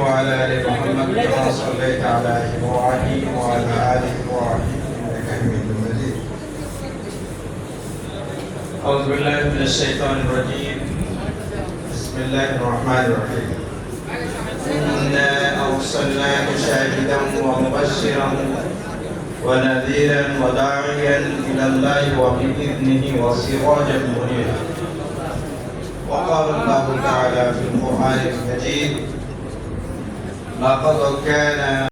وعلى آل محمد كما صليت على إبراهيم وعلى آل إبراهيم إنك حميد مجيد. أعوذ بالله من الشيطان الرجيم. بسم الله الرحمن الرحيم. إنا ارسلناك شاهدا ومبشرا ونذيرا وداعيا إلى الله وبإذنه وسراجا منيرا. وقال الله تعالى في القرآن المجيد ਲਾਭਾ ਸੋਖੇ